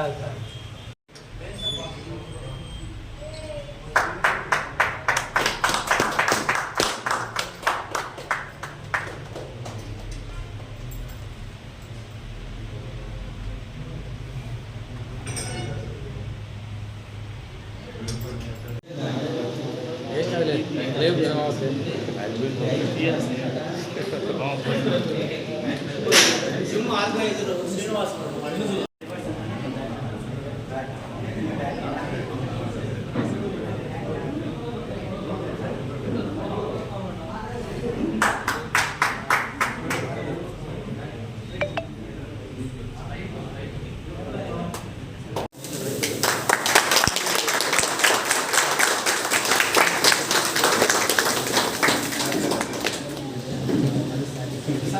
చాలు చాలు ఏం కాదులే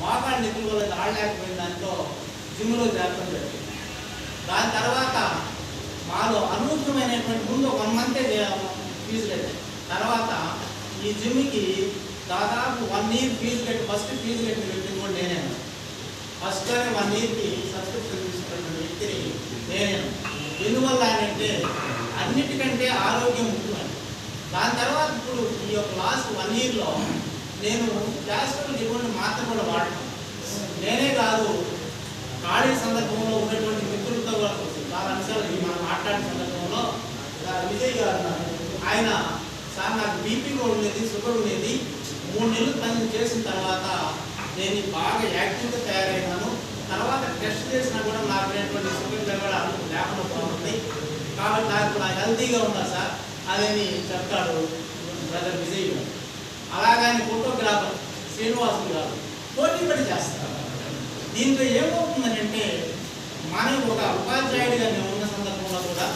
మోకాళ్ళ నిధుల వల్ల ఆడలేకపోయిన దాంతో జిమ్లో చేరడం జరిగింది దాని తర్వాత మాలో అనూహ్యమైనటువంటి ముందు వన్ మంతే ఫీజు కట్టాను తర్వాత ఈ జిమ్కి దాదాపు వన్ ఇయర్ ఫీజు కట్టి ఫస్ట్ ఫీజు కట్టిన వ్యక్తిని కూడా నేనే ఫస్ట్ వన్ ఇయర్కి సబ్స్క్రిప్షన్ తీసుకున్నటువంటి వ్యక్తిని నేనే ఎందువల్ల అంటే అన్నిటికంటే ఆరోగ్యం ముఖ్యమని దాని తర్వాత ఇప్పుడు ఈ యొక్క లాస్ట్ వన్ ఇయర్లో నేను క్లాసికల్ ఇటువంటి మాత్రం కూడా వాడటం నేనే కాదు ఖాళీ సందర్భంలో ఉన్నటువంటి మిత్రులతో కూడా చాలా అంశాలు మనం మాట్లాడిన సందర్భంలో విజయ్ గారు ఆయన సార్ నాకు బీపీ కూడా ఉండేది షుగర్ ఉండేది. మూడు నెలలు తను చేసిన తర్వాత నేను బాగా యాక్టివ్గా తయారైనాను తర్వాత టెస్ట్ చేసినా కూడా నాకు షుగర్ లెవెల్ లేకుండా బాగుంది కాబట్టి నాకు నాకు హెల్తీగా ఉన్నా సార్. అదని చెప్తాడు బ్రదర్ విజయ్ గారు. అలాగని ఫోటోగ్రాఫర్ శ్రీనివాస్ గారు పోటీ పడి చేస్తారు. దీంట్లో ఏమవుతుందని అంటే మనం ఒక ఉపాధ్యాయుడిగా నేను ఉన్న సందర్భంలో కూడా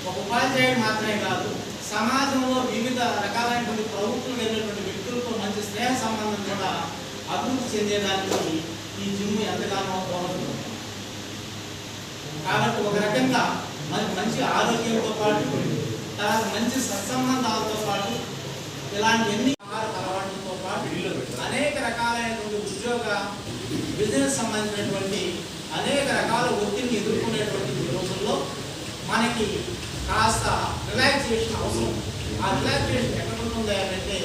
ఒక ఉపాధ్యాయుడు మాత్రమే కాదు సమాజంలో వివిధ రకాలైనటువంటి ప్రవృత్తులు వెళ్ళినటువంటి వ్యక్తులతో మంచి స్నేహ సంబంధం కూడా అభివృద్ధి చెందేదానికి ఈ జిమ్ ఎంతగానో దోహదపడుతుంది కాబట్టి ఒక రకంగా మరి మంచి ఆరోగ్యంతో పాటు తర్వాత మంచి సత్సంబంధాలతో పాటు ఇలాంటి ఎన్ని ఆహార అలవాట్లతో పాటు అనేక రకాలైనటువంటి ఉద్యోగ బిజినెస్ సంబంధించినటువంటి అనేక రకాల ఒత్తిడిని ఎదుర్కొనేటువంటి రోజుల్లో మనకి కాస్త రిలాక్సేషన్ అవసరం. ఆ రిలాక్సేషన్ ఎక్కడ అంటే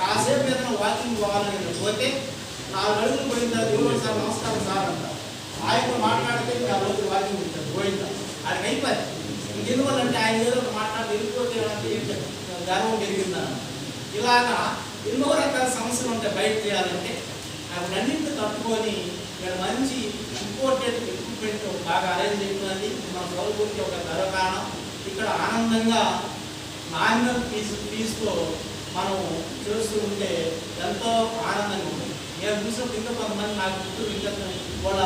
కాసేపు ఏదైనా వాకింగ్ పోవాలని పోతే నాలుగు అడుగులు పోయిన తర్వాత సార్ నమస్కారం సార్ అంటారు. ఆయనతో మాట్లాడితే ఆ రోజు వాకింగ్ ఉంటుంది పోయిందా? ఆయనకి అయిపోయింది. ఎందువల్లంటే అంటే ఆయన ఏదో ఒక మాట వెళ్ళిపోతే గర్వం పెరిగిందా ఇలాగా ఎన్నో రకాల సమస్యలు ఉంటాయి బయట చేయాలంటే అవన్నింటిని తట్టుకొని ఇక్కడ మంచి ఇంపార్టెంట్ ఎక్విప్మెంట్ బాగా అరేంజ్ అయిపోయింది మన సౌకర్యం ఒక గర్వకారణం. ఇక్కడ ఆనందంగా నామినల్ ఫీజు ఫీజుతో మనం చూస్తూ ఉంటే ఎంతో ఆనందంగా ఉంటుంది. నేను చూసినప్పుడు ఇంకా కొంతమంది నాకు గుర్తు ఇంకా వాళ్ళ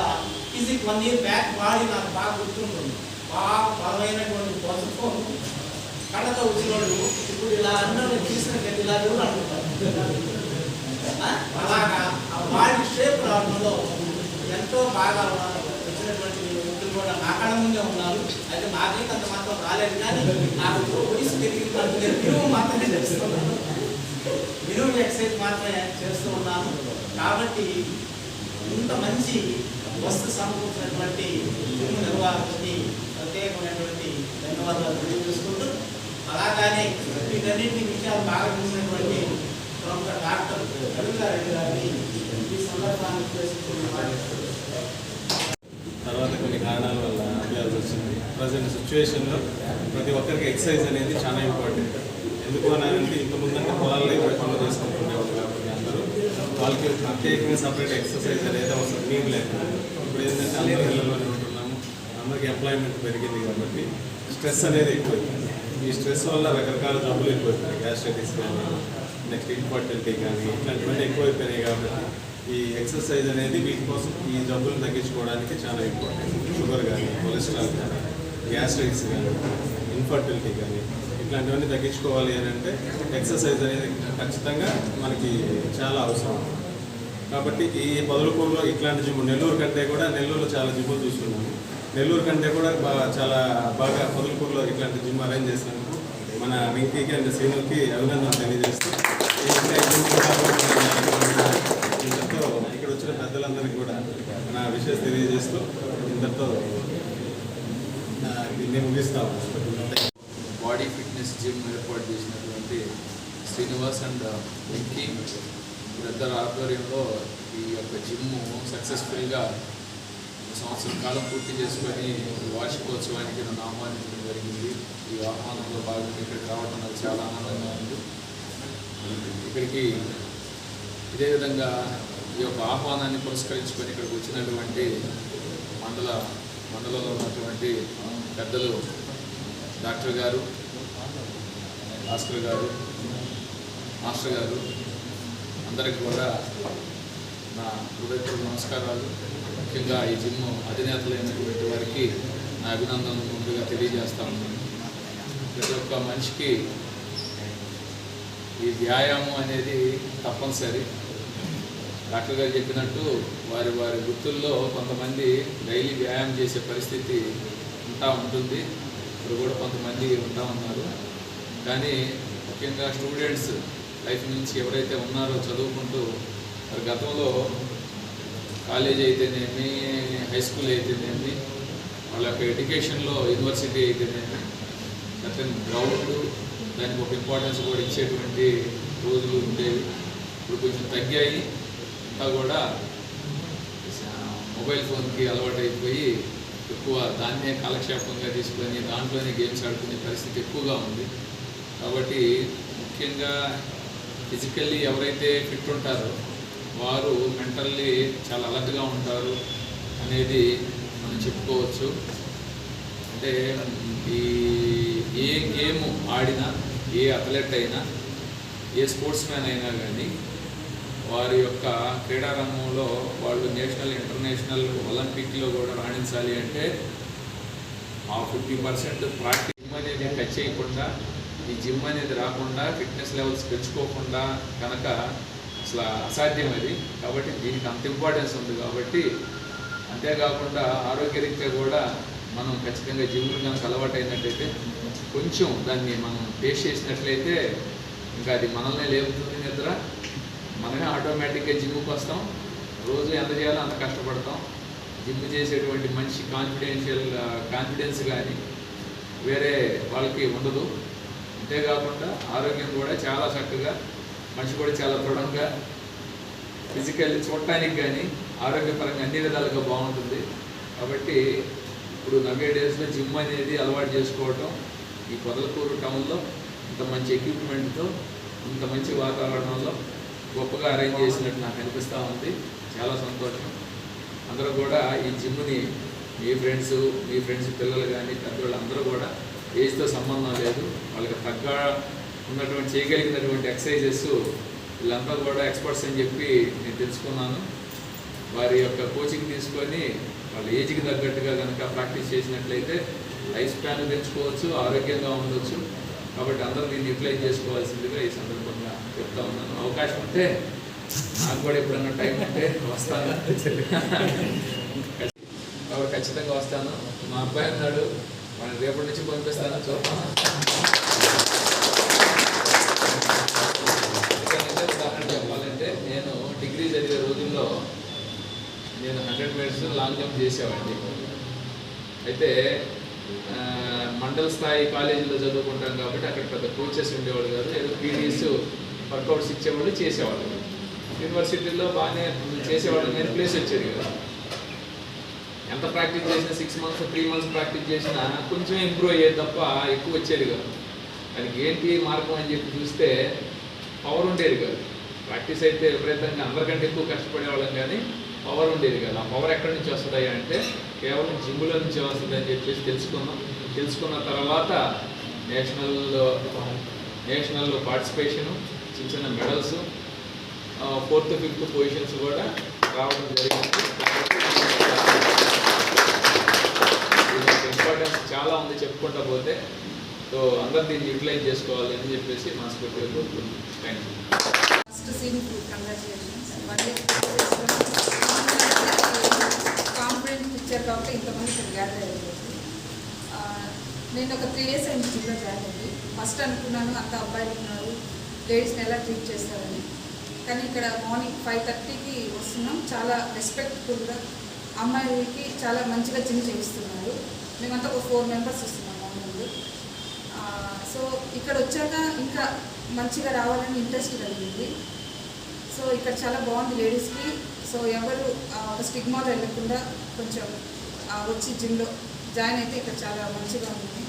physique one year back body నాకు బాగా గుర్తుంటుంది. బాగా బలమైనటువంటి పసుపు కళ్ళతో వచ్చినోళ్ళు ఇప్పుడు ఇలా అన్నం తీసిన గది ఇలా కూడా అంటున్నారు అలాగా ఆ బాడీ షేప్ రావడంలో ఎంతో బాగా వచ్చినటువంటి వ్యక్తులు కూడా నా కళ్ళ ముందే ఉన్నారు. అయితే నాకైతే అంత మాత్రం రాలేదు కానీ నాకు వయసు పెరిగింది మినిమం మాత్రమే చేస్తున్నాను మినిమం ఎక్సైజ్ మాత్రమే చేస్తూ ఉన్నాను. కాబట్టి ఇంత మంచి వస్తు సమకూర్చినటువంటి జిమ్ ప్రత్యేకమైనటువంటి ధన్యవాదాలు తెలియజేసుకుంటూ అలాగానే వీటన్నింటి విషయాలు బాగా చూసినటువంటి ప్రముఖ డాక్టర్ కవితారెడ్డి గారిని ఈ సందర్భాన్ని ఉద్దేశించుకుని తర్వాత కొన్ని కారణాల వల్ల ఆపేయాల్సి వచ్చింది. ప్రజెంట్ సిచ్యువేషన్లో ప్రతి ఒక్కరికి ఎక్సర్సైజ్ అనేది చాలా ఇంపార్టెంట్. ఎందుకు అని అంటే ఇంత ముందంటే పొలాల్లో ఇక్కడ పనులు చేసుకుంటుండేవాళ్ళు కాబట్టి అందరూ వాళ్ళకి ప్రత్యేకంగా సపరేట్ ఎక్సర్సైజ్ అనేది అవసరం. లేదు ఇప్పుడు ఏంటంటే అందరూ ఇళ్ళలోనే అందరికి ఎంప్లాయ్మెంట్ పెరిగింది కాబట్టి స్ట్రెస్ అనేది ఎక్కువైంది ఈ స్ట్రెస్ వల్ల రకరకాల జబ్బులు ఎక్కువైపోయినాయి. గ్యాస్ట్రైటిస్ కానీ నెక్స్ట్ ఇన్ఫర్టిలిటీ కానీ ఇట్లాంటివన్నీ ఎక్కువైపోయినాయి కాబట్టి ఈ ఎక్సర్సైజ్ అనేది వీటి కోసం ఈ జబ్బులు తగ్గించుకోవడానికి చాలా ఇంపార్టెంట్ షుగర్ కానీ కొలెస్ట్రాల్ కానీ గ్యాస్ట్రైటిస్ కానీ ఇన్ఫర్టిలిటీ కానీ ఇట్లాంటివన్నీ తగ్గించుకోవాలి అని అంటే ఎక్సర్సైజ్ అనేది ఖచ్చితంగా మనకి చాలా అవసరం. కాబట్టి ఈ పొదలకూరులో ఇట్లాంటి జిమ్ నెల్లూరు కంటే కూడా నెల్లూరులో చాలా జిమ్ములు చూస్తున్నాము నెల్లూరు కంటే కూడా బాగా చాలా బాగా పొదలకూరులో ఇట్లాంటి జిమ్ అరేంజ్ చేసినందుకు మన వెంకీకి అండ్ శ్రీనుకి అభినందనలు తెలియజేస్తూ ఇంతతో ఇక్కడ వచ్చిన పెద్దలందరికీ కూడా నా విషయం తెలియజేస్తూ ఇంతతో దీన్ని ముగిస్తాము బాడీ ఫిట్నెస్ జిమ్ ఏర్పాటు చేసినటువంటి శ్రీనివాస్ అండ్ వెంకీ వీరిద్దరు ఆధ్వర్యంలో ఈ యొక్క జిమ్ సక్సెస్ఫుల్గా సంవత్సరం కాలం పూర్తి చేసుకొని వార్షికోత్సవానికి నన్ను ఆహ్వానించడం జరిగింది. ఈ ఆహ్వానంలో భాగంగా ఇక్కడికి రావడం నాకు చాలా ఆనందంగా ఉంది. ఇక్కడికి ఇదే విధంగా ఈ యొక్క ఆహ్వానాన్ని పురస్కరించుకొని ఇక్కడికి వచ్చినటువంటి మండల మండలంలో ఉన్నటువంటి పెద్దలు డాక్టర్ గారు భాస్కర్ గారు మాస్టర్ గారు అందరికి కూడా నా హృదయపూర్వక నమస్కారాలు. ముఖ్యంగా ఈ జిమ్ అధినేతలైనటువంటి వారికి నా అభినందనలు ముందుగా తెలియజేస్తా ఉన్నాను. ప్రతి ఒక్క మనిషికి ఈ వ్యాయామం అనేది తప్పనిసరి. డాక్టర్ గారు చెప్పినట్టు వారి వారి వృత్తుల్లో కొంతమంది డైలీ వ్యాయామం చేసే పరిస్థితి ఉంటా ఉంటుంది. ఇప్పుడు కూడా కొంతమంది ఉంటా ఉన్నారు. కానీ ముఖ్యంగా స్టూడెంట్స్ లైఫ్ నుంచి ఎవరైతే ఉన్నారో చదువుకుంటూ మరి గతంలో కాలేజ్ అయితేనేమి హై స్కూల్ అయితేనేమి వాళ్ళ యొక్క ఎడ్యుకేషన్లో యూనివర్సిటీ అయితేనేమి అతని గ్రౌండ్ దానికి ఒక ఇంపార్టెన్స్ కూడా ఇచ్చేటువంటి రోజులు ఉండేవి. ఇప్పుడు కొంచెం తగ్గాయి. అంతా కూడా మొబైల్ ఫోన్కి అలవాటు అయిపోయి ఎక్కువ దాన్నే కాలక్షేపంగా తీసుకొని దాంట్లోనే గేమ్స్ ఆడుకునే పరిస్థితి ఎక్కువగా ఉంది. కాబట్టి ముఖ్యంగా ఫిజికల్లీ ఎవరైతే ఫిట్ ఉంటారో వారు మెంటల్లీ చాలా అలర్ట్గా ఉంటారు అనేది మనం చెప్పుకోవచ్చు. అంటే ఈ ఏ గేమ్ ఆడినా ఏ అథ్లెట్ అయినా ఏ స్పోర్ట్స్ మ్యాన్ అయినా కానీ వారి యొక్క క్రీడారంగంలో వాళ్ళు నేషనల్ ఇంటర్నేషనల్ ఒలింపిక్లో కూడా రాణించాలి అంటే ఆ ఫిఫ్టీ పర్సెంట్ ప్రాక్టీస్ జిమ్ అనేది టచ్ చేయకుండా ఈ జిమ్ అనేది రాకుండా ఫిట్నెస్ లెవెల్స్ పెంచుకోకుండా కనుక అసలు అసాధ్యం అది కాబట్టి దీనికి అంత ఇంపార్టెన్స్ ఉంది కాబట్టి అంతేకాకుండా ఆరోగ్యరీత్యా కూడా మనం ఖచ్చితంగా జీవులు కనుక అలవాటు అయినట్టయితే కొంచెం దాన్ని మనం టేస్ట్ చేసినట్లయితే ఇంకా అది మనల్నే లేపుతుంది నిద్ర. మనమే ఆటోమేటిక్గా జిమ్కి వస్తాం. రోజు ఎంత చేయాలో అంత కష్టపడతాం. జిమ్ చేసేటువంటి మంచి కాన్ఫిడెన్షియల్ కాన్ఫిడెన్స్ కానీ వేరే వాళ్ళకి ఉండదు. అంతేకాకుండా ఆరోగ్యం కూడా చాలా చక్కగా మనిషి కూడా చాలా దృఢంగా ఫిజికల్ చూడటానికి కానీ ఆరోగ్యపరంగా అన్ని విధాలుగా బాగుంటుంది. కాబట్టి ఇప్పుడు నవే డేస్లో జిమ్ అనేది అలవాటు చేసుకోవటం ఈ పొదలకూరు టౌన్లో ఇంత మంచి ఎక్విప్మెంట్తో ఇంత మంచి వాతావరణంలో గొప్పగా అరేంజ్ చేసినట్టు నాకు అనిపిస్తూ ఉంది. చాలా సంతోషం. అందరూ కూడా ఈ జిమ్ని మీ ఫ్రెండ్స్ మీ ఫ్రెండ్స్ పిల్లలు కానీ పెద్దవాళ్ళు అందరూ కూడా ఏజ్తో సంబంధం లేదు. వాళ్ళకి తగ్గ ఉన్నటువంటి చేయగలిగినటువంటి ఎక్సర్సైజెస్ వీళ్ళంతా కూడా ఎక్స్పర్ట్స్ అని చెప్పి నేను తెలుసుకున్నాను. వారి యొక్క కోచింగ్ తీసుకొని వాళ్ళ ఏజ్కి తగ్గట్టుగా కనుక ప్రాక్టీస్ చేసినట్లయితే లైఫ్ స్పాన్ పెంచుకోవచ్చు ఆరోగ్యంగా ఉండొచ్చు. కాబట్టి అందరూ దీన్ని యూటిలైజ్ చేసుకోవాల్సిందిగా ఈ సందర్భంగా చెప్తా ఉన్నాను. అవకాశం ఉంటే నాకు కూడా ఎప్పుడన్నా టైం ఉంటే వస్తాను. కాబట్టి ఖచ్చితంగా వస్తాను. మా అబ్బాయి ఉన్నాడు. వాడిని రేపటి నుంచి పంపిస్తాను. చూస్తాను ఇంకా నిజం ఉదాహరణ చెప్పాలంటే నేను డిగ్రీ చదివే రోజుల్లో నేను హండ్రెడ్ మీటర్స్ చేసేవాడిని. అయితే మండల స్థాయి కాలేజీలో చదువుకుంటాం కాబట్టి అక్కడ పెద్ద కోచెస్ ఉండేవాళ్ళు కాదు ఏదో పీడిఎస్ వర్కౌట్స్ ఇచ్చేవాళ్ళు చేసేవాళ్ళు. యూనివర్సిటీలో బాగానే చేసేవాళ్ళం కానీ ప్లేస్ వచ్చేది కదా. ఎంత ప్రాక్టీస్ చేసినా six months three months practice చేసినా కొంచెం ఇంప్రూవ్ అయ్యేది తప్ప ఎక్కువ వచ్చేది కాదు. దానికి ఏంటి మార్గం అని చెప్పి చూస్తే పవర్ ఉండేది కాదు. ప్రాక్టీస్ అయితే విపరీతంగా అందరికంటే ఎక్కువ కష్టపడేవాళ్ళం కానీ పవర్ ఉండేది కదా. ఆ పవర్ ఎక్కడి నుంచి వస్తుందయ్యా అంటే కేవలం జిమ్లో నుంచి వస్తుంది అని చెప్పేసి తెలుసుకున్నాం. తెలుసుకున్న తర్వాత నేషనల్ నేషనల్ పార్టిసిపేషను చిన్న చిన్న మెడల్స్ ఫోర్త్ ఫిఫ్త్ పొజిషన్స్ కూడా రావడం జరిగింది. ఇంపార్టెన్స్ చాలా ఉంది చెప్పుకుంటా పోతే. సో అందరు దీన్ని యూటిలైజ్ చేసుకోవాలి అని చెప్పేసి మనస్ఫూర్తిగా కోరుకుంటున్నాం. Thank you first scene congratulations మళ్ళీ కాన్ఫిడెంట్ పిక్చర్ కాబట్టి ఇంతమంది ఇక్కడ గ్యాదర్ అయ్యారు. నేను ఒక త్రీ డేస్ అయింది జిమ్లో జాయిన్ అయ్యి. ఫస్ట్ అనుకున్నాను అంత అబ్బాయిలు ఉన్నారు. లేడీస్ని ఎలా ట్రీట్ చేస్తారని. కానీ ఇక్కడ మార్నింగ్ ఫైవ్ థర్టీకి వస్తున్నాం. చాలా రెస్పెక్ట్ఫుల్గా అమ్మాయిలకి చాలా మంచిగా జిమ్ చేయిస్తున్నారు. మేమంతా ఒక ఫోర్ మెంబర్స్ వస్తున్నాం మార్నింగ్ సో ఇక్కడ వచ్చాక ఇంకా మంచిగా రావాలని ఇంట్రెస్ట్ కలిగింది. సో ఇక్కడ చాలా బాగుంది లేడీస్కి. సో ఎవరు ఒక స్టిగ్మాలో వెళ్ళకుండా కొంచెం వచ్చి జిమ్లో జాయిన్ అయితే ఇక్కడ చాలా మంచిగా ఉంది.